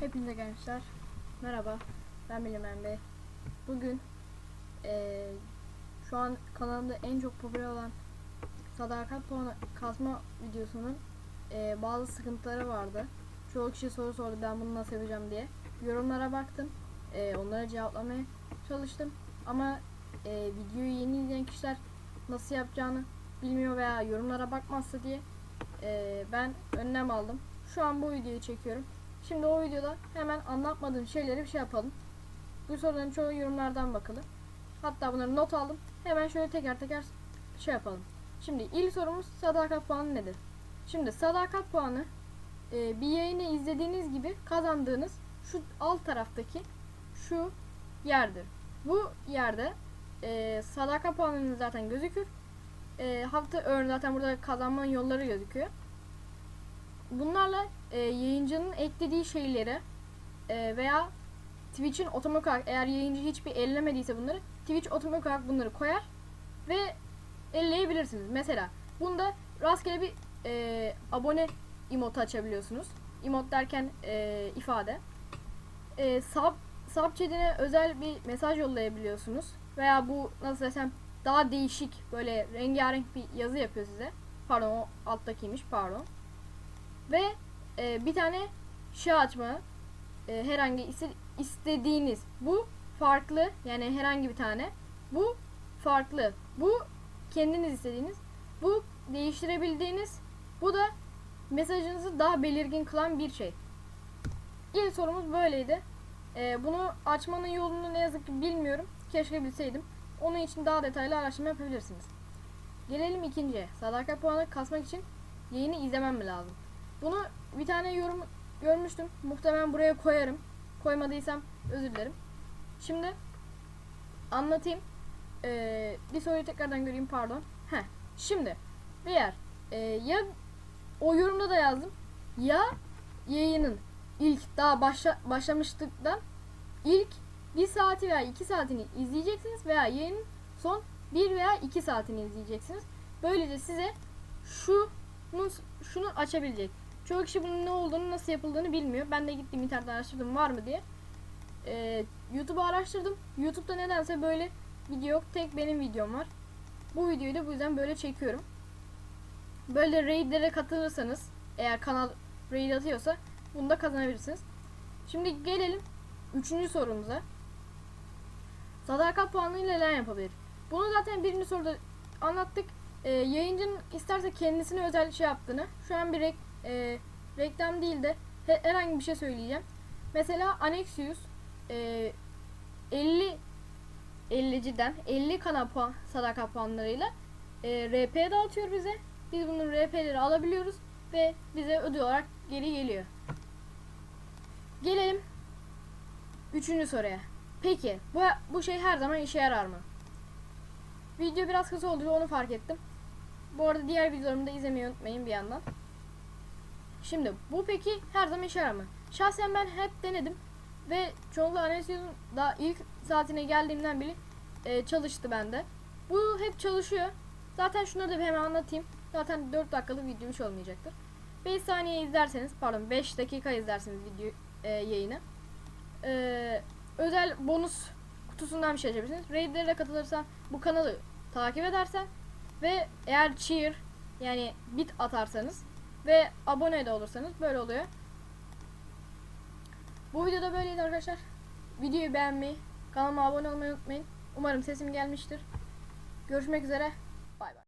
Hepinize gençler. Merhaba. Ben Bilemen Bey. Bugün eee, şu an kanalımda en çok popüler olan sadakat puanı kazma videosunun eee, bazı sıkıntıları vardı. Çoğu kişi soru sordu ben bunu nasıl yapacağım diye. Yorumlara baktım. Eee, onlara cevaplamaya çalıştım. Ama eee, videoyu yeni izleyen kişiler nasıl yapacağını bilmiyor veya yorumlara bakmazsa diye eee, ben önlem aldım. Şu an bu videoyu çekiyorum. Şimdi o videoda hemen anlatmadığım şeyleri bir şey yapalım. Bu soruların çoğu yorumlardan bakılı. Hatta bunları not aldım. Hemen şöyle teker teker şey yapalım. Şimdi ilk sorumuz sadakat puanı nedir? Şimdi sadakat puanı e, bir yayını izlediğiniz gibi kazandığınız şu alt taraftaki şu yerdir. Bu yerde e, sadakat puanınız zaten gözükür. E, hafta örneğin zaten burada kazanmanın yolları gözüküyor. Bunlarla e, yayıncının eklediği şeyleri e, veya Twitch'in otomatik olarak eğer yayıncı hiçbir ellemediyse bunları Twitch otomatik olarak bunları koyar ve elleyebilirsiniz. Mesela bunda rastgele bir e, abone emote açabiliyorsunuz. Emote derken e, ifade. E, sub, sub chat'ine özel bir mesaj yollayabiliyorsunuz. Veya bu nasıl desem daha değişik böyle rengarenk bir yazı yapıyor size. Pardon o alttakiymiş pardon. Ve e, bir tane şey açma e, herhangi iste- istediğiniz bu farklı yani herhangi bir tane bu farklı bu kendiniz istediğiniz bu değiştirebildiğiniz bu da mesajınızı daha belirgin kılan bir şey. İlk sorumuz böyleydi. E, bunu açmanın yolunu ne yazık ki bilmiyorum. Keşke bilseydim. Onun için daha detaylı araştırma yapabilirsiniz. Gelelim ikinciye. Sadakat puanı kasmak için yayını izlemem mi lazım? Bunu bir tane yorum görmüştüm. Muhtemelen buraya koyarım. Koymadıysam özür dilerim. Şimdi anlatayım. Ee, bir soruyu tekrardan göreyim pardon. Heh. Şimdi eğer e, ya o yorumda da yazdım ya yayının ilk daha başla, başlamıştıktan ilk bir saati veya iki saatini izleyeceksiniz veya yayının son bir veya iki saatini izleyeceksiniz. Böylece size şunun şunu açabilecek. Çoğu kişi bunun ne olduğunu, nasıl yapıldığını bilmiyor. Ben de gittim internetten araştırdım var mı diye. Ee, YouTube'u araştırdım. YouTube'da nedense böyle video yok. Tek benim videom var. Bu videoyu da bu yüzden böyle çekiyorum. Böyle raidlere katılırsanız, eğer kanal raid atıyorsa bunu da kazanabilirsiniz. Şimdi gelelim üçüncü sorumuza. Sadakat puanıyla neler yapabilir? Bunu zaten birinci soruda anlattık. Ee, yayıncının isterse kendisine özel şey yaptığını. Şu an bir e, reklam değil de he- herhangi bir şey söyleyeceğim. Mesela Anexius e, 50 50'ciden 50 kana puan sadaka puanlarıyla e, RP dağıtıyor bize. Biz bunun RP'leri alabiliyoruz ve bize ödül olarak geri geliyor. Gelelim üçüncü soruya. Peki bu, bu şey her zaman işe yarar mı? Video biraz kısa oldu onu fark ettim. Bu arada diğer videolarımı da izlemeyi unutmayın bir yandan. Şimdi bu peki her zaman işe yarar mı? Şahsen ben hep denedim ve çoğunlukla Anesius'un daha ilk saatine geldiğimden beri e, çalıştı bende. Bu hep çalışıyor. Zaten şunları da hemen anlatayım. Zaten 4 dakikalık video hiç olmayacaktır. 5 saniye izlerseniz pardon 5 dakika izlerseniz video e, yayını. E, özel bonus kutusundan bir şey açabilirsiniz. Raidlere katılırsan bu kanalı takip edersen ve eğer cheer yani bit atarsanız ve abone de olursanız böyle oluyor. Bu videoda böyleydi arkadaşlar. Videoyu beğenmeyi, kanalıma abone olmayı unutmayın. Umarım sesim gelmiştir. Görüşmek üzere. Bay bay.